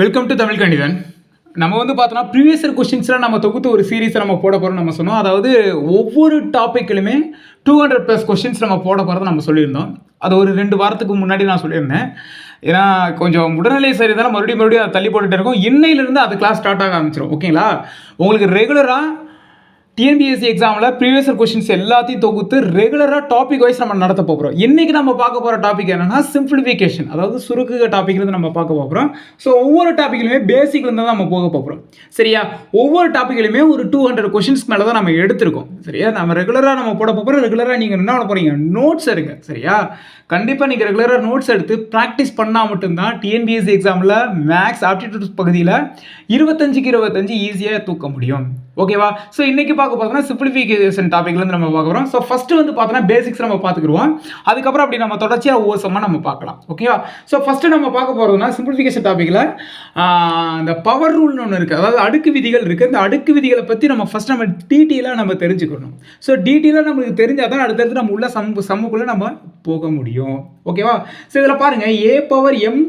Welcome to Tamil கணிதன் நம்ம வந்து பார்த்தோன்னா ப்ரீவியஸ் இயர் நம்ம தொகுத்து ஒரு சீரீஸை நம்ம போட போகிறோம் நம்ம சொன்னோம். அதாவது ஒவ்வொரு டாப்பிக்கிலுமே டூ ஹண்ட்ரட் ப்ளஸ் கொஸ்டின்ஸ் நம்ம போட போகிறத நம்ம சொல்லியிருந்தோம். அது ஒரு ரெண்டு வாரத்துக்கு முன்னாடி நான் சொல்லியிருந்தேன். ஏன்னா கொஞ்சம் உடல்நிலை சரி தானே மறுபடியும் மறுபடியும் அதை தள்ளி போட்டுட்டு இருக்கோம். இன்னையிலேருந்து அது கிளாஸ் ஸ்டார்ட் ஆக ஆரம்பிச்சிடும் ஓகேங்களா உங்களுக்கு ரெகுலராக டிஎன்பிஎஸ்சி எக்ஸாமில் ப்ரீவியஸ் கொஸ்டின்ஸ் எல்லாத்தையும் தொகுத்து ரெகுலராக டாபிக் வைஸ் நம்ம நடத்த போகிறோம் இன்றைக்கி நம்ம பார்க்க போகிற டாபிக் என்னென்னா சிம்பிளிஃபிகேஷன் அதாவது சுருக்குக டாபிக்லேருந்து நம்ம பார்க்க போகிறோம் ஸோ ஒவ்வொரு டாப்பிக்லையுமே பேசிக்லேருந்து தான் நம்ம போக போகிறோம் சரியா? ஒவ்வொரு டாப்பிக்லையுமே ஒரு டூ ஹண்ட்ரட் கொஷின்ஸ் மேலே தான் நம்ம எடுத்திருக்கோம். சரியா? நம்ம ரெகுலராக நம்ம போட போகிறோம் ரெகுலராக நீங்கள் என்ன பண்ண போகிறீங்க நோட்ஸ் எடுங்க. சரியா? கண்டிப்பாக நீங்கள் ரெகுலராக நோட்ஸ் எடுத்து ப்ராக்டிஸ் பண்ணால் மட்டும்தான் டிஎன்பிஎஸ்சி எக்ஸாமில் மேக்ஸ் ஆப்டிடியூட் பகுதியில் இருபத்தஞ்சுக்கு இருபத்தஞ்சு ஈஸியாக தூக்க முடியும். ஓகேவா ஸோ இன்றைக்கி பார்க்க பார்த்தோம்னா சிம்பிளிஃபிகேஷன் டாப்பிக்லேருந்து நம்ம பார்க்குறோம் ஸோ ஃபஸ்ட்டு வந்து பார்த்தோன்னா பேசிக்ஸ் நம்ம பார்த்துக்குருவோம் அதுக்கப்புறம் அப்படி நம்ம தொடர்ச்சியாக ஒவ்வொரு நம்ம பார்க்கலாம். ஓகேவா ஸோ ஃபஸ்ட்டு நம்ம பார்க்க போகிறதுனா சிம்பிளிஃபிகேஷன் டாப்பிக்கில் இந்த பவர் ரூல்னு ஒன்று இருக்குது அதாவது அடுக்கு விதிகள் இருக்குது இந்த அடுக்கு விதிகளை பற்றி நம்ம ஃபஸ்ட் நம்ம டீட்டெயிலாக நம்ம தெரிஞ்சுக்கணும். ஸோ டீட்டெயிலாக நம்மளுக்கு தெரிஞ்சால் தான் அடுத்தடுத்து நம்ம உள்ள சம் சம்முக்குள்ளே நம்ம போக முடியும் ஓகேவா ஸோ இதில் பாருங்கள் ஏ பவர் எம்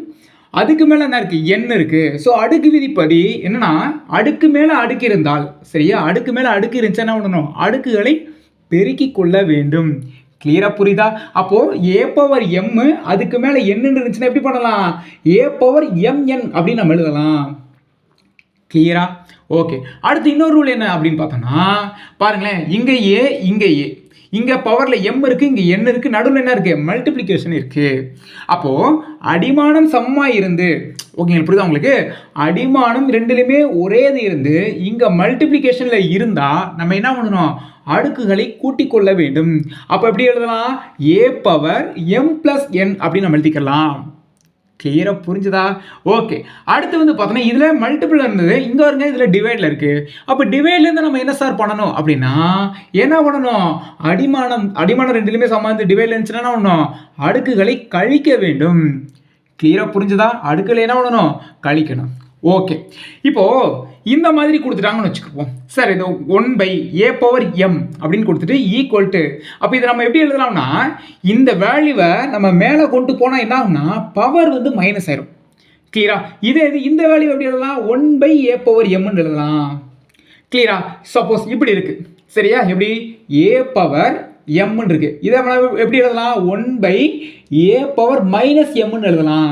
அதுக்கு மேலே என்ன இருக்குது எண் இருக்குது ஸோ அடுக்கு விதிப்படி என்னன்னா அடுக்கு மேலே அடுக்கு இருந்தால் சரியா? அடுக்கு மேலே அடுக்கு இருந்துச்சு என்ன பண்ணணும்? அடுக்குகளை பெருக்கிக் கொள்ள வேண்டும். கிளியராக புரியுதா? அப்போது ஏ பவர் எம்மு அதுக்கு மேலே என்னன்னு இருந்துச்சுன்னா எப்படி பண்ணலாம்? ஏ பவர் எம்என் அப்படின்னு நம்ம எழுதலாம். கிளியரா ஓகே அடுத்து இன்னொரு ரூல் என்ன அப்படின்னு பார்த்தோம்னா பாருங்களேன் இங்கே ஏ இங்கே ஏ இங்கே பவரில் எம் இருக்குது இங்கே என் இருக்குது நடுவில் என்ன இருக்குது மல்டிப்ளிகேஷன் இருக்குது அப்போது அடிமானம் சமமாக இருந்து ஓகேங்க புரியுதா உங்களுக்கு? அடிமானம் ரெண்டுலேயுமே ஒரே இது இருந்து இங்கே மல்டிப்ளிகேஷனில் இருந்தால் நம்ம என்ன பண்ணணும்? அடுக்குகளை கூட்டிக் கொள்ள வேண்டும். அப்போ எப்படி எழுதலாம்? A power M plus N அப்படின்னு நம்ம எழுதிக்கலாம். கிளியராக புரிஞ்சுதா? ஓகே அடுத்து வந்து பார்த்தோன்னா இதில் மல்டிபிள் இருந்தது. இங்கே வருங்க இதில் டிவைடில் இருக்குது அப்போ டிவைட்லேருந்து நம்ம என்ன சார் பண்ணணும்? அப்படின்னா என்ன பண்ணணும்? அடிமானம் அடிமானம் ரெண்டுலையுமே சமாந்து டிவைடில் இருந்துச்சுன்னா என்ன பண்ணணும்? அடுக்குகளை கழிக்க வேண்டும். கிளியராக புரிஞ்சுதா? அடுக்குகளை என்ன பண்ணணும்? கழிக்கணும். ஓகே இப்போது இந்த மாதிரி கொடுத்துட்டாங்கன்னு வச்சுக்குவோம் சார் இது one by A power M அப்படின்னு கொடுத்துட்டு ஈக்குவல் டு அப்போ இதை நம்ம எப்படி எழுதலாம்னா இந்த வேல்யூவை நம்ம மேலே கொண்டு போனால் என்ன ஆகும்னா பவர் வந்து மைனஸ் ஆயிரும். கிளியரா இதே இது இந்த வேல்யூ எப்படி எழுதலாம்? ஒன் பை ஏ பவர் எம்னு எழுதலாம். கிளியரா சப்போஸ் இப்படி இருக்கு. சரியா? எப்படி? ஏ பவர் எம்னு இருக்குது இதை எப்படி எழுதலாம்? One by A power minus எம்னு எழுதலாம்.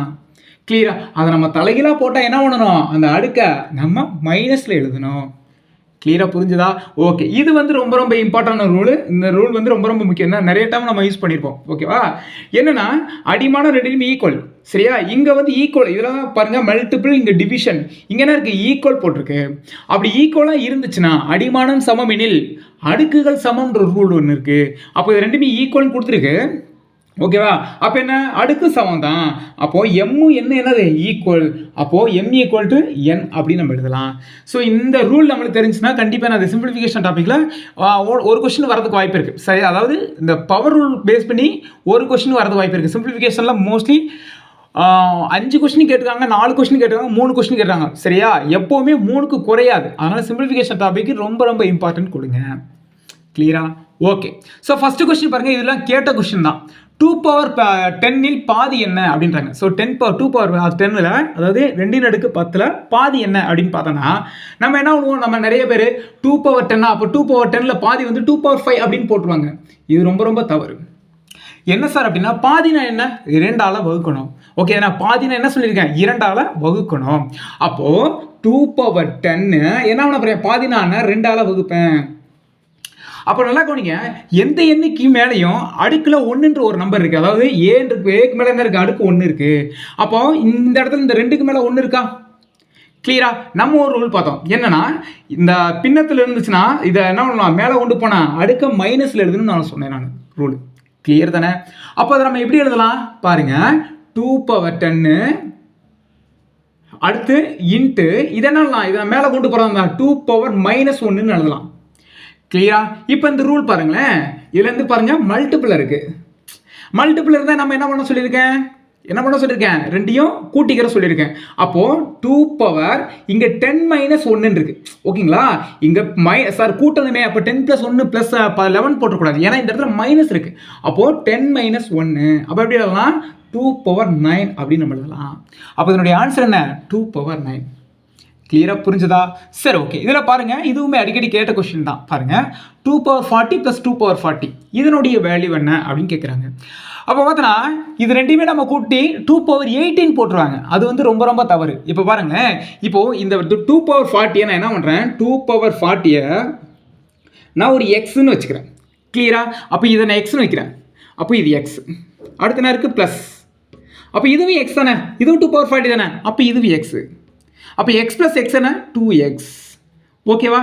கிளியரா அதை நம்ம தலைகீழாக போட்டால் என்ன பண்ணணும்? அந்த அடுக்கை நம்ம மைனஸில் எழுதணும். கிளியராக புரிஞ்சுதா? ஓகே இது வந்து ரொம்ப ரொம்ப இம்பார்ட்டான ரூல் இந்த ரூல் வந்து ரொம்ப ரொம்ப முக்கியம். தான் நிறைய டைம் நம்ம யூஸ் பண்ணியிருப்போம் ஓகேவா என்னன்னா அடிமான ரெண்டுலையும் ஈக்குவல் சரியா? இங்கே வந்து ஈக்குவல் இதெல்லாம் பாருங்க மல்டிபிள் இங்கே டிவிஷன் இங்கே என்ன இருக்குது ஈக்குவல் போட்டிருக்கு. அப்படி ஈக்குவலாக இருந்துச்சுன்னா அடிமானம் சமம் எனில் அடுக்குகள் சமம்ன்ற ரூல் ஒன்று இருக்குது அப்போ இது ரெண்டுமே ஈக்குவல்னு கொடுத்துருக்கு. ஓகேவா அப்போ என்ன? அடுக்கு சமம் தான். அப்போது எம்மு என்ன என்னது? ஈக்குவல் அப்போது எம் ஈக்குவல் டு என் அப்படின்னு நம்ம எழுதலாம். ஸோ இந்த ரூல் நம்மளுக்கு தெரிஞ்சுன்னா கண்டிப்பாக நான் சிம்பிளிஃபிகேஷன் டாப்பிக்கில் ஒரு கொஸ்டின் வரதுக்கு வாய்ப்பு இருக்குது சரி அதாவது இந்த பவர் ரூல் பேஸ் பண்ணி ஒரு கொஸ்டின் வரதுக்கு வாய்ப்பு இருக்குது சிம்பிளிஃபிகேஷனில் மோஸ்ட்லி அஞ்சு கொஸ்டின் கேட்டுருக்காங்க நாலு கொஸ்டின் கேட்டுருக்காங்க மூணு கொஸ்டின் கேட்டிருக்காங்க. சரியா? எப்போவுமே மூணுக்கு குறையாது. அதனால் சிம்பிளிஃபிகேஷன் டாபிக் ரொம்ப ரொம்ப இம்பார்ட்டன்ட் கொடுங்க. கிளியரா ஓகே ஸோ ஃபஸ்ட்டு கொஸ்டின் பாருங்கள் இதெல்லாம் கேட்ட கொஸ்டின் தான். டூ பவர் டென்னில் பாதி என்ன அப்படின்றாங்க. So ten power two power டென்னில் அதாவது ரெண்டின் அடுக்கு பத்தில் பாதி என்ன அப்படின்னு பார்த்தோன்னா நம்ம என்ன பண்ணுவோம்? நம்ம நிறைய பேர் டூ பவர் டென்னா அப்போ டூ பவர் டென்னில் பாதி வந்து டூ பவர் ஃபைவ் அப்படின்னு போட்டுருவாங்க. இது ரொம்ப ரொம்ப தவறு. என்ன சார் அப்படின்னா பாதினா என்ன? இரண்டால் வகுக்கணும். ஓகே நான் பாதினா என்ன சொல்லியிருக்கேன்? இரண்டால் வகுக்கணும். அப்போது டூ பவர் டென்னு என்ன பண்ண போகிறேன் பாதினா ரெண்டால வகுப்பேன். அப்போ நல்லா கவனிங்க எந்த எண்ணிக்கு மேலேயும் அடுக்கில் ஒன்றுன்ற ஒரு நம்பர் இருக்குது அதாவது ஏன் ஏக்கு மேலே என்ன இருக்குது அடுக்கு ஒன்று இருக்குது அப்போ இந்த இடத்துல இந்த ரெண்டுக்கு மேலே ஒன்று இருக்கா? கிளியரா நம்ம ஒரு ரூல் பார்த்தோம். என்னன்னா இந்த பின்னத்தில் இருந்துச்சுன்னா இதை என்ன பண்ணலாம்? மேலே கொண்டு போனால் அடுக்க மைனஸில் எழுதுன்னு நான் சொன்னேன் நான். ரூல் கிளியர் தானே? அப்போ அதை நம்ம எப்படி எழுதலாம்? பாருங்க. டூ பவர் டென்னு அடுத்து இன்ட்டு இதை என்னலாம் இதை மேலே கொண்டு போகிறதா டூ பவர் மைனஸ் ஒன்றுன்னு எழுதலாம். கிளியரா இப்போ இந்த ரூல் பாருங்களேன். இதுலேருந்து பாருங்க மல்டிபிள் இருக்குது மல்டிபிள் இருந்தால் நம்ம என்ன பண்ண சொல்லியிருக்கேன்? என்ன பண்ண சொல்லியிருக்கேன்? ரெண்டையும் கூட்டிக்கிற சொல்லியிருக்கேன். அப்போது டூ பவர் இங்கே டென் மைனஸ் ஒன்றுன்னு இருக்குது ஓகேங்களா? இங்கே மை சார் கூட்டணுமே அப்போ டென் ப்ளஸ் ஒன்று ப்ளஸ் லெவன் போட்டக்கூடாது ஏன்னா இந்த இடத்துல மைனஸ் இருக்குது அப்போது டென் மைனஸ் ஒன்று அப்போ எப்படி எழுதலாம்? டூ பவர் நைன் அப்படின்னு நம்ம எழுதலாம். அப்போ இதனுடைய ஆன்சர் என்ன? டூ பவர் நைன் கிளியராக புரிஞ்சுதா? சரி ஓகே இதில் பாருங்கள் இதுவுமே அடிக்கடி கேட்ட கொஷின் தான். பாருங்கள் two power forty plus two power forty இதனுடைய வேல்யூ என்ன அப்படின்னு கேட்குறாங்க அப்போ பார்த்தோன்னா இது ரெண்டையுமே நம்ம கூட்டி டூ பவர் எயிட்டீன் போட்டுருவாங்க. அது வந்து ரொம்ப ரொம்ப தவறு. இப்போ பாருங்களேன். இப்போது இந்த டூ பவர் ஃபார்ட்டியை நான் என்ன பண்ணுறேன் டூ பவர் ஃபார்ட்டியை நான் ஒரு எக்ஸ்னு வச்சுக்கிறேன். கிளியராக அப்போ இதை நான் எக்ஸ்னு வைக்கிறேன். அப்போ இது எக்ஸ் அடுத்த என்ன இருக்குது ப்ளஸ் அப்போ இதுவும் எக்ஸ் தானே. இதுவும் டூ பவர் ஃபார்ட்டி தானே. அப்போ இதுவும் எக்ஸு அப்போ எக்ஸ் ப்ளஸ் எக்ஸ் என்ன டூ எக்ஸ் ஓகேவா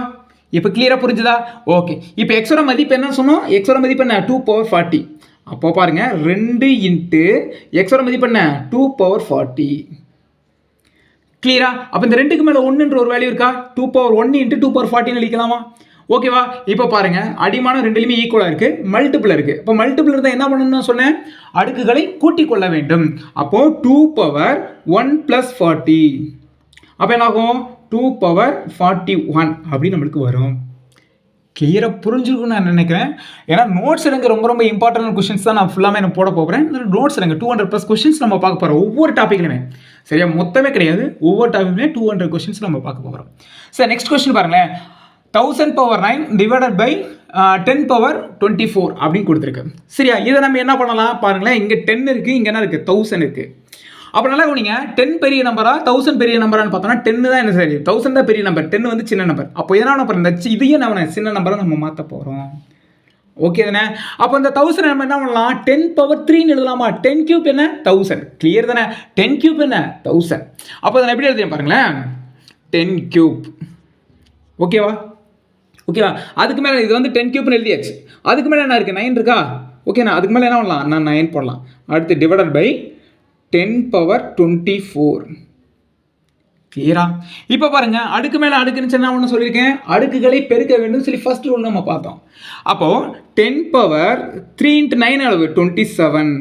இப்போ கிளியராக புரிஞ்சுதா? ஓகே இப்போ எக்ஸோட மதிப்பு என்ன சொன்னோம். எக்ஸோட மதிப்பு என்ன? டூ பவர் ஃபார்ட்டி அப்போ பாருங்க ரெண்டு இன்ட்டு எக்ஸோட மதிப்பு என்ன? டூ பவர் ஃபார்ட்டி கிளியரா அப்போ இந்த ரெண்டுக்கு மேலே ஒன்றுன்ற ஒரு வேல்யூ இருக்கா? Two power one into two power ஃபார்ட்டின்னு அழிக்கலாமா? ஓகேவா இப்போ பாருங்க அடிமானம் ரெண்டுலையுமே ஈக்குவலாக இருக்குது மல்டிபிள் இருக்குது இப்போ மல்டிபிள் இருந்தால் என்ன பண்ணணும்னு சொன்னேன்? அடுக்குகளை கூட்டிக் கொள்ள வேண்டும். அப்போது two power one plus forty அப்போ என்ன ஆகும் டூ பவர் ஃபார்ட்டி ஒன் அப்படின்னு நம்மளுக்கு வரும். கிளியராக புரிஞ்சிருக்குன்னு நான் நினைக்கிறேன். ஏன்னா நோட்ஸ் எனக்கு ரொம்ப ரொம்ப இம்பார்ட்டன்ட் கொஷின்ஸ் தான் நான் ஃபுல்லாமே நான் போட போகிறேன் நோட்ஸ் எனக்கு டூ ஹண்ட்ரட் ப்ளஸ் கொஷின்ஸ் நம்ம பார்க்க போகிறோம் ஒவ்வொரு டாப்பிக்லையுமே சரியா? மொத்தமே கிடையாது. ஒவ்வொரு டாப்பிக்லையுமே டூ ஹண்ட்ரட் கொஷின்ஸ் நம்ம பார்க்க போகிறோம் சார் நெக்ஸ்ட் கொஸ்டின் பாருங்களேன். Thousand power nine divided by ten power twenty four அப்படின்னு கொடுத்துருக்கு. சரியா? இதை நம்ம என்ன பண்ணலாம்? பாருங்களேன் இங்கே டென் இருக்குது இங்கே என்ன இருக்குது தௌசண்ட் இருக்குது அப்போ நல்லா கவனிங்க. டென் பெரிய நம்பரா தௌசண்ட் பெரிய நம்பரான்னு பார்த்தோம்னா டென்னு தான் என்ன சரி தௌசண்ட் தான் பெரிய நம்பர் டென் வந்து சின்ன நம்பர் அப்போ எதனா நம்பர் இந்த சி- இதையும் நம்ம சின்ன நம்பரை நம்ம மாற்ற போகிறோம் ஓகே தானே? அப்போ இந்த தௌசண்ட் நம்ம என்ன பண்ணலாம்? டென் பவர் த்ரீன்னு எழுதலாமா? டென் கியூப் என்ன? தௌசண்ட் கிளியர் தானே? டென் கியூப் என்ன? தௌசண்ட் அப்போ அதை எப்படி எழுதுறேன் பாருங்களேன். டென் கியூப் ஓகேவா ஓகேவா அதுக்கு மேலே இது வந்து டென் கியூப்னு எழுதியாச்சு. அதுக்கு மேலே என்ன இருக்குது நைன் இருக்கா? ஓகேண்ணா அதுக்கு மேலே என்ன பண்ணலாம்? நான் நைன் போடலாம். அடுத்து divided by ten power twenty four கிளியரா இப்போ பாருங்க அடுக்கு மேலே அடுக்குன்னு சொன்னால் ஒன்று சொல்லியிருக்கேன். அடுக்குகளை பெருக்க வேண்டும் சொல்லி ஃபர்ஸ்ட் ரூல் நம்ம பார்த்தோம். அப்போது ten power three into nine அளவு டுவெண்ட்டி செவன்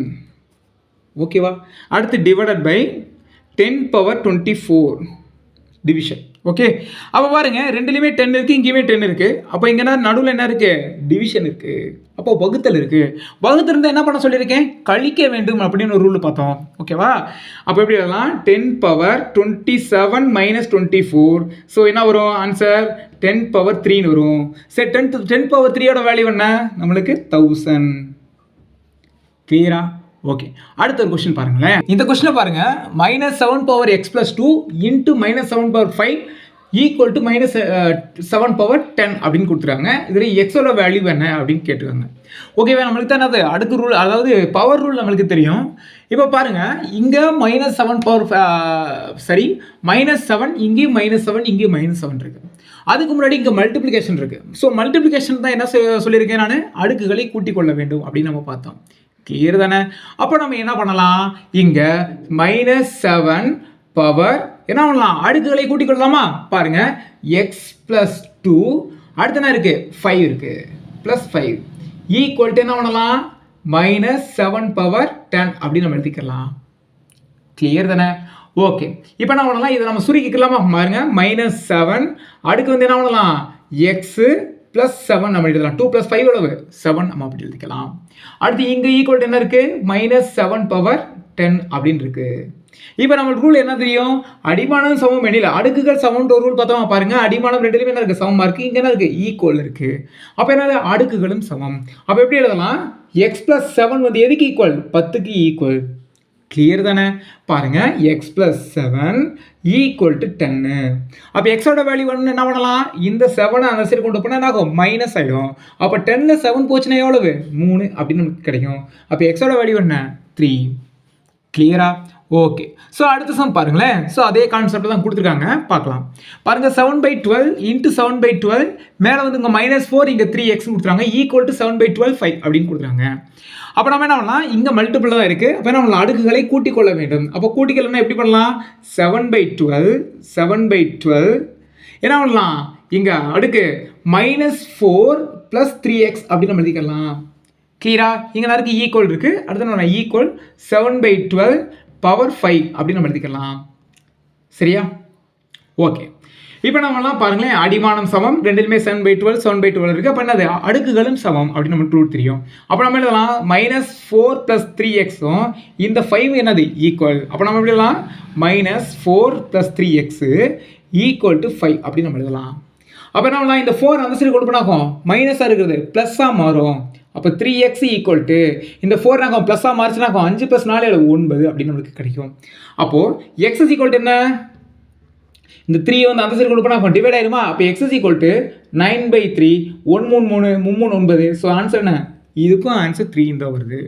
ஓகேவா அடுத்து divided by ten power twenty four division okay அப்போ பாருங்க ரெண்டுலேயுமே டென் இருக்குது இங்கேயுமே டென் இருக்குது அப்போ இங்கேனா நடுவில் என்ன இருக்குது டிவிஷன் இருக்குது அப்போ வகுத்தல் இருக்குது வகுத்தல் இருந்தால் என்ன பண்ண சொல்லியிருக்கேன்? கழிக்க வேண்டும் அப்படின்னு ஒரு ரூல் பார்த்தோம். ஓகேவா அப்போ எப்படி எழுதலாம்? Ten power twenty seven minus twenty four so என்ன வரும்? ஆன்சர் டென் பவர் த்ரீன்னு வரும். சரி டென் டென் பவர் த்ரீயோட வேல்யூ என்ன? நம்மளுக்கு தௌசண்ட் கிளியரா ஓகே அடுத்த ஒரு கொஸ்டின் பாருங்களேன். இந்த கொஸ்டினை பாருங்க. Minus seven power X plus two into minus seven power five equal to minus seven power ten அப்படின்னு கொடுத்துருக்காங்க. இதில் எக்ஸோட வேல்யூ என்ன அப்படின்னு கேட்டுருக்காங்க. ஓகேவா நம்மளுக்கு தான் அது அடுத்த ரூல் அதாவது பவர் ரூல் நம்மளுக்கு தெரியும். இப்போ பாருங்க. இங்கே மைனஸ் செவன் பவர் சரி மைனஸ் செவன் இங்கேயும் மைனஸ் செவன் இங்கேயும் மைனஸ் செவன் இருக்குது அதுக்கு முன்னாடி இங்கே மல்டிப்ளிகேஷன் இருக்குது ஸோ மல்டிப்ளிகேஷன் தான் என்ன சொல்லியிருக்கேன் நான்? அடுக்குகளை கூட்டிக் கொள்ள வேண்டும் அப்படின்னு நம்ம பார்த்தோம். கிளியர் தானே? அப்போ நம்ம என்ன பண்ணலாம்? இங்கே மைனஸ் செவன் பவர் என்ன பண்ணலாம்? அடுக்குகளை கூட்டிக் கொள்ளலாமா? பாருங்க. எக்ஸ் ப்ளஸ் டூ அடுத்து என்ன இருக்கு? ஃபைவ் இருக்கு. ப்ளஸ் ஃபைவ் ஈக்குவல் டு என்ன பண்ணலாம்? மைனஸ் செவன் பவர் டென் அப்படின்னு நம்ம எழுதிக்கலாம் கிளியர் தானே? ஓகே இப்போ என்ன பண்ணலாம்? இதை நம்ம சுருக்கிக்கலாமா? பாருங்க. மைனஸ் செவன் அடுக்கு வந்து என்ன பண்ணலாம்? எக்ஸு ப்ளஸ் செவன் நம்ம எழுதலாம். டூ ப்ளஸ் ஃபைவ் எவ்வளவு? செவன் நம்ம அப்படி எழுதிக்கலாம். அடுத்து இங்கே ஈக்குவல் என்ன இருக்குது மைனஸ் செவன் பவர் டென் அப்படின்னு இருக்குது இப்போ நம்ம ரூல் என்ன தெரியும்? அடிமானம் சமம் எண்ணில. அடுக்குகள் சமம்ன்ற ஒரு ரூல் பார்த்தோமா? பாருங்க. அடிமானம் ரெண்டுலையும் என்ன இருக்குது சமமாக இருக்குது இங்கே என்ன இருக்குது ஈக்குவல் இருக்குது அப்போ என்ன அடுக்குகளும் சமம். அப்போ எப்படி எழுதலாம்? எக்ஸ் ப்ளஸ் செவன் வந்து எதுக்கு ஈக்குவல் பத்துக்கு ஈக்குவல் கிளியர் தானே? பாருங்கள் X plus seven equal to டென்னு அப்போ எக்ஸோட வேல்யூ ஒன்று என்ன பண்ணலாம்? இந்த செவனை அந்த சைடு கொண்டு போனால் என்ன ஆகும்? மைனஸ் ஆகிடும் அப்போ டென்னில் செவன் போச்சுன்னா எவ்வளவு? மூணு அப்படின்னு நமக்கு கிடைக்கும். அப்போ எக்ஸோட வேல்யூ என்ன? த்ரீ கிளியரா ஓகே ஸோ அடுத்த சம் பாருங்களேன். ஸோ அதே கான்செப்ட் தான் கொடுத்துருக்காங்க. பார்க்கலாம். பாருங்கள் seven by twelve into seven by twelve மேலே வந்து இங்கே மைனஸ் ஃபோர் இங்கே த்ரீ எக்ஸ் கொடுத்துருக்காங்க. Equal to seven by twelve five அப்படின்னு கொடுத்துருக்காங்க. அப்போ நம்ம என்ன பண்ணலாம்? இங்கே மல்டிபிள் தான் இருக்குது அப்போ என்ன பண்ணலாம்? அடுக்குகளை கூட்டிக் கொள்ள வேண்டும். அப்போ கூட்டிக்கலன்னா எப்படி பண்ணலாம்? Seven by twelve seven by twelve என்ன பண்ணலாம்? இங்கே அடுக்கு minus four plus three X அப்படின்னு நம்ம எழுதிக்கலாம். கிளியரா இங்கே இருக்கு ஈக்குவல் இருக்குது அடுத்து நம்ம equal seven by twelve power five அப்படின்னு நம்ம எழுதிக்கலாம். சரியா? ஓகே இப்போ நம்மலாம் பாருங்களேன் அடிமானம் சமம் ரெண்டுலுமே seven by twelve seven by twelve இருக்குது அப்போ என்னது? அடுக்குகளும் சமம் அப்படின்னு நம்ம ரூட் தெரியும். அப்போ நம்ம எழுதலாம் மைனஸ் ஃபோர் ப்ளஸ் த்ரீ எக்ஸும் இந்த ஃபைவ் என்னது? ஈக்குவல் அப்போ நம்ம எப்படி எழுதலாம்? Minus four plus three X equal to five அப்படின்னு நம்ம எழுதலாம். அப்போ என்ன இந்த ஃபோர் அந்த சைடு கொண்டு போனாக்கும் மைனஸாக இருக்கிறது ப்ளஸ்ஸாக மாறும். அப்போ த்ரீ எக்ஸ் ஈக்குவல் டு இந்த ஃபோர் நாங்கள் ப்ளஸ்ஸாக மாறிச்சுனாக்கும் அஞ்சு ப்ளஸ் நாலு ஒன்பது அப்படின்னு நம்மளுக்கு கிடைக்கும். அப்போது எக்ஸ் ஈக்குவல் டு என்ன? இந்த த்ரீ வந்து அந்த சைடு கொண்டு போனால் டிவைட் ஆயிருமா? அப்போ X is equal to nine by three one மூணு மூணு மும்மூணு ஒன்பது. ஸோ ஆன்சர் என்ன? இதுக்கும் ஆன்சர் த்ரீ தான் வருது.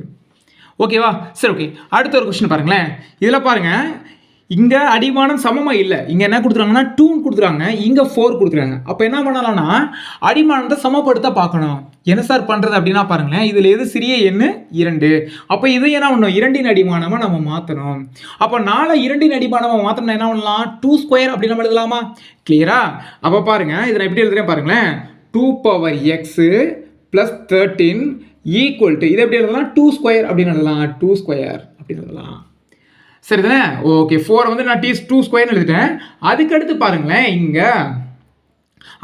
ஓகேவா சரி ஓகே அடுத்த ஒரு கொஸ்டின் பாருங்களேன். இதில் பாருங்கள் இங்கே அடிமானம் சமமாக இல்லை. இங்கே என்ன கொடுத்துருக்காங்கன்னா டூன் கொடுத்துருக்காங்க இங்கே ஃபோர் கொடுத்துருக்காங்க அப்போ என்ன பண்ணலாம்னா அடிமானத்தை சமப்படுத்த பார்க்கணும். என்ன சார் பண்ணுறது அப்படின்னா பாருங்களேன். இதில் எது சிறிய எண்ணு? இரண்டு. அப்போ இது என்ன பண்ணணும்? இரண்டின் அடிமானமாக நம்ம மாற்றணும் அப்போ நாளை இரண்டின் அடிமானமாக மாற்றணும் என்ன பண்ணலாம்? டூ ஸ்கொயர் அப்படி நம்ம எழுதலாமா? கிளியரா அப்போ பாருங்கள் இதில் எப்படி எழுதுறேன் பாருங்களேன். Two power X plus thirteen equal to இதை எப்படி எழுதலாம்? டூ ஸ்கொயர் அப்படின்னு எழுதலாம். டூ ஸ்கொயர் அப்படின்னு எழுதலாம். சரி தானே ஓகே ஃபோரை வந்து நான் டி டூ ஸ்கொயர்னு எழுதிட்டேன். அதுக்கடுத்து பாருங்களேன் இங்கே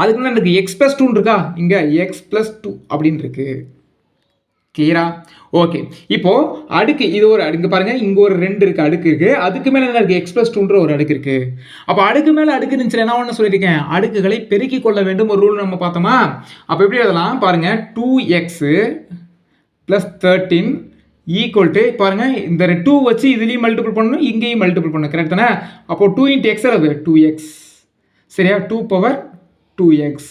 அதுக்கு முன்னாடி எனக்கு எக்ஸ் ப்ளஸ் டூன்னு இருக்கா? இங்கே எக்ஸ் ப்ளஸ் டூ அப்படின்னு இருக்கு. கிளியரா ஓகே இப்போது அடுக்கு இது ஒரு அடுக்கு. பாருங்கள் இங்கே ஒரு ரெண்டு இருக்குது அடுக்கு இருக்குது அதுக்கு மேலே என்ன இருக்குது எக்ஸ் ப்ளஸ் டூன்ற ஒரு அடுக்கு இருக்குது அப்போ அடுக்கு மேலே அடுக்கு இருந்துச்சு என்ன ஒன்று சொல்லியிருக்கேன். அடுக்குகளை பெருக்கிக் கொள்ள வேண்டும் ஒரு ரூல் நம்ம பார்த்தோமா? அப்போ எப்படி எழுதலாம்? பாருங்கள் two X plus thirteen equal to பாருங்கள் இந்த டூ வச்சு இதுலேயும் மல்டிபிள் பண்ணணும் இங்கேயும் மல்டிபிள் பண்ணணும் கரெக்ட் தானே? அப்போ டூ இன்ட்டு எக்ஸ் அது டூ எக்ஸ் சரியா? Two power two X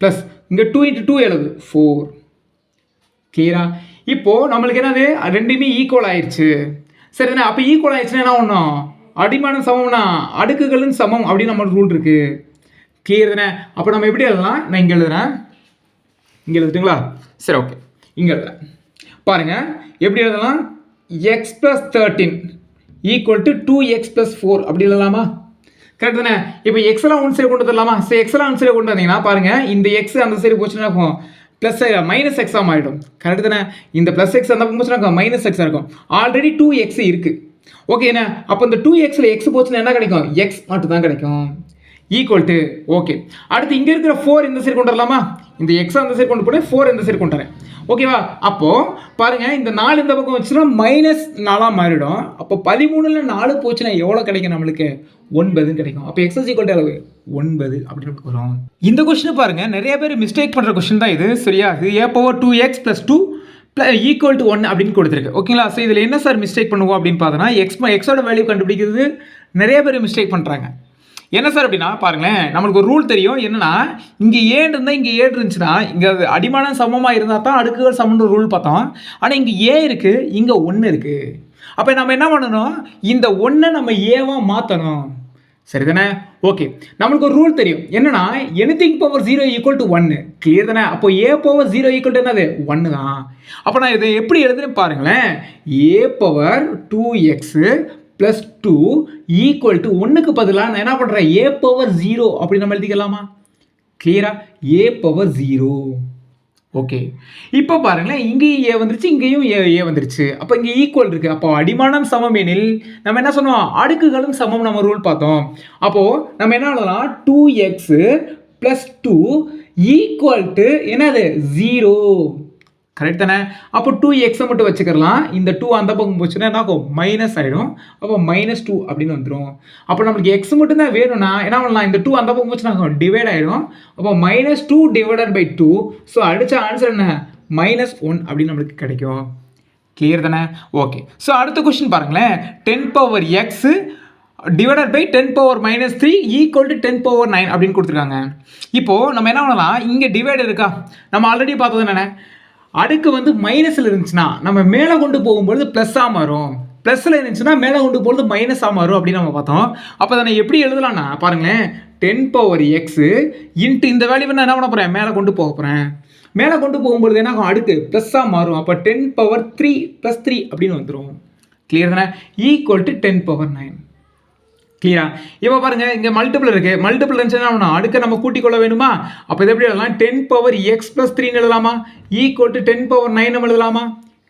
plus இங்கே டூ இன்ட்டு டூ எழுது ஃபோர் கிளியரா இப்போது நம்மளுக்கு என்னது? ரெண்டுமே ஈக்குவல் ஆயிடுச்சு சரி தானே? அப்போ ஈக்குவல் ஆயிடுச்சுன்னா என்ன ஒன்றும் அடிமானம் சமம்னா அடுக்குகளும் சமம் அப்படின்னு நம்ம ரூல் இருக்குது கிளியர் தானே? அப்போ நம்ம எப்படி எழுதலாம்? நான் இங்கே எழுதுறேன். இங்கே எழுதுட்டுங்களா சரி ஓகே இங்கே எழுதுறேன். பாருங்கள் எப்படி எழுதலாம்? X plus thirteen equal to two X plus four அப்படி எழுதலாமா? கரெக்ட் தானே? இப்போ எக்ஸ்லாம் ஒன் சைடு கொண்டு வந்துடலாமா சரி எக்ஸ்லாம் ஒன் சைடு கொண்டு வந்தீங்கன்னா பாருங்கள் இந்த எக்ஸ் அந்த சைடு போச்சுன்னா இருக்கும் ப்ளஸ் மைனஸ் எக்ஸாக ஆகிடும் கரெக்ட் தானே? இந்த ப்ளஸ் எக்ஸ் அந்த பக்கம் போச்சுன்னா மைனஸ் எக்ஸாக இருக்கும். ஆல்ரெடி டூ எக்ஸ் இருக்குது ஓகேண்ணா அப்போ இந்த டூ எக்ஸில் எக்ஸ் போச்சுன்னா என்ன கிடைக்கும்? எக்ஸ் மட்டும் தான் கிடைக்கும். ஈக்குவல் டு ஓகே அடுத்து இங்கே இருக்கிற ஃபோர் இந்த சைடு கொண்டு வரலாமா? இந்த எக்ஸ் அந்த சைடு கொண்டு போனேன் ஃபோர் இந்த சைடு கொண்டு வரேன். ஓகேவா அப்போது பாருங்கள் இந்த நாலு இந்த பக்கம் வச்சுன்னா மைனஸ் நாலாக மாறிடும். அப்போ பதிமூணுல நாலு போச்சுன்னா எவ்வளோ கிடைக்கும் நம்மளுக்கு? ஒன்பதுன்னு கிடைக்கும். அப்போ எக்ஸஸ் ஈக்குவல் அளவு ஒன்பது அப்படின்னு வரும். இந்த கொஸ்டின் பாருங்கள் நிறைய பேர் மிஸ்டேக் பண்ணுற கொஸ்டின் தான் இது. சரியா? இது A power two X plus two equal to one அப்படின்னு கொடுத்துருக்கு. ஓகேங்களா ஸோ இதில் என்ன சார் மிஸ்டேக் பண்ணுவோம் அப்படின்னு பார்த்தோன்னா எக்ஸ் எக்ஸோட வேல்யூ கண்டுபிடிக்கிறது நிறைய பேர் மிஸ்டேக் பண்ணுறாங்க என்ன சார் அப்படின்னா பாருங்களேன் நம்மளுக்கு ஒரு ரூல் தெரியும். என்னன்னா இங்கே ஏன் இருந்தால் இங்கே ஏடு இருந்துச்சுன்னா இங்கே அது அடிமானம் சமமாக இருந்தால் தான் அடுக்குகள் சமன்ற ரூல் பார்த்தோம். ஆனால் இங்கே ஏ இருக்குது இங்கே ஒன்று இருக்குது அப்போ நம்ம என்ன பண்ணணும்? இந்த ஒன்றை நம்ம ஏவாக மாற்றணும் சரிதானே? ஓகே. நம்மளுக்கு ஒரு ரூல் தெரியும். என்னன்னா anything power zero equal to ஒன்று கிளியர் தானே? அப்போ A power zero equal to என்னது? ஒன்று தான். அப்போ நான் இதை எப்படி எழுதுறேன் பாருங்களேன். A power two X plus two equal to ஒன்றுக்கு பதிலாக நான் என்ன பண்ணுறேன் ஏ பவர் ஜீரோ அப்படி நம்ம எழுதிக்கலாமா? கிளியரா ஏ பவர் ஜீரோ ஓகே இப்போ பாருங்களேன் இங்கேயும் ஏ வந்துருச்சு இங்கேயும் ஏ ஏ வந்துருச்சு. அப்போ இங்கே ஈக்குவல் இருக்குது அப்போ அடிமானம் சமம் எனில் நம்ம என்ன சொன்னோம்? அடுக்குகளும் சமம் நம்ம ரூல் பார்த்தோம். அப்போது நம்ம என்ன பண்ணலாம் two X plus two equal to என்னது? ஜீரோ கரெக்ட் தானே? அப்போ டூ எக்ஸை மட்டும் வச்சுக்கலாம் இந்த டூ அந்த பக்கம் போச்சுன்னா என்ன ஆகும்? மைனஸ் ஆகிடும் அப்போ மைனஸ் டூ அப்படின்னு வந்துடும் அப்போ நம்மளுக்கு எக்ஸ் மட்டும் தான் வேணும்னா என்ன பண்ணலாம்? இந்த டூ அந்த பக்கம் போச்சுன்னா டிவைட் ஆகிடும் அப்போ minus two divided by two so அடித்த ஆன்சர் என்ன? மைனஸ் ஒன் அப்படின்னு நம்மளுக்கு கிடைக்கும். கிளியர் தானே? ஓகே ஸோ அடுத்த கொஸ்டின் பாருங்களேன். Ten power X divided by ten power minus three equal to ten power nine அப்படின்னு கொடுத்துருக்காங்க. இப்போது நம்ம என்ன பண்ணலாம்? இங்கே டிவைட் இருக்கா? நம்ம ஆல்ரெடி பார்த்தது என்னென்ன? அடுக்கு வந்து மைனஸில் இருந்துச்சுன்னா நம்ம மேலே கொண்டு போகும்பொழுது ப்ளஸ்ஸாக மாறும். ப்ளஸில் இருந்துச்சுன்னா மேலே கொண்டு போகிறது மைனஸாக மாறும் அப்படின்னு நம்ம பார்த்தோம். அப்போ அதை நான் எப்படி எழுதலாம்னா பாருங்களேன். டென் பவர் எக்ஸு இன்ட்டு இந்த வேல்யூ நான் என்ன பண்ண போகிறேன் மேலே கொண்டு போக போகிறேன் மேலே கொண்டு போகும்பொழுது என்ன ஆகும்? அடுக்கு ப்ளஸ்ஸாக மாறும். அப்போ ten power three plus three அப்படின்னு வந்துடும் கிளியர் தானே? Equal to ten power nine கிளியரா இப்போ பாருங்க இங்கே மல்டிபிள் இருக்குது மல்டிபிள் இருந்துச்சுன்னா அடுக்க நம்ம கூட்டிக் கொள்ள வேணுமா? அப்போ இது எப்படி எழுதலாம்? டென் பவர் எக்ஸ் ப்ளஸ் த்ரீன்னு எழுதலாமா? Equal to ten power nine நம்ம எழுதலாமா?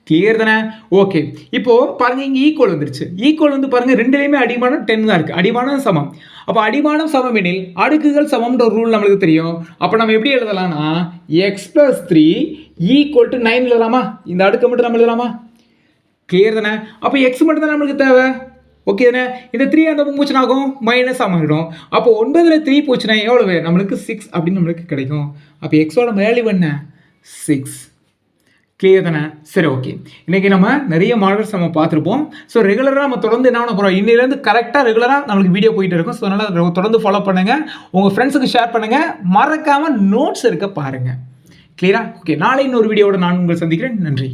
கிளியர் தானே? ஓகே இப்போது பாருங்க இங்கே ஈக்குவல் வந்துருச்சு. ஈக்குவல் வந்து பாருங்கள் ரெண்டுலேயுமே அடிமானம் டென் தான் இருக்குது அடிமானம் சமம். அப்போ அடிமானம் சமம் எனில் அடுக்குகள் சமம்ன்ற ஒரு ரூல் நம்மளுக்கு தெரியும். அப்போ நம்ம எப்படி எழுதலாம்னா X plus three equal to nine எழுதலாமா? இந்த அடுக்கை மட்டும் நம்ம எழுதலாமா? கிளியர் தானே? அப்போ எக்ஸ் மட்டும் தான் நம்மளுக்கு தேவை? ஓகே தானே இந்த த்ரீ அந்த பக்கம் போச்சுன்னா ஆகும்? மைனஸ் ஆகிடும் அப்போ ஒன்பதில் த்ரீ போச்சுன்னா எவ்வளவு நம்மளுக்கு சிக்ஸ் அப்படின்னு நம்மளுக்கு கிடைக்கும். அப்போ எக்ஸோட வேல்யூ என்ன? சிக்ஸ் கிளியர் தானே? சரி ஓகே இன்றைக்கி நம்ம நிறைய மாடல்ஸ் நம்ம பார்த்துருப்போம். ஸோ ரெகுலராக நம்ம தொடர்ந்து என்ன பண்ண போகிறோம் இன்னிலேருந்து கரெக்டாக ரெகுலராக நம்மளுக்கு வீடியோ போயிட்டு இருக்கும். ஸோ அதனால் தொடர்ந்து ஃபாலோ பண்ணுங்கள் உங்கள் ஃப்ரெண்ட்ஸுக்கு ஷேர் பண்ணுங்கள் மறக்காமல் நோட்ஸ் இருக்க பாருங்கள் கிளியரா ஓகே நாளை இன்னொரு வீடியோவோட நான் உங்களை சந்திக்கிறேன். நன்றி.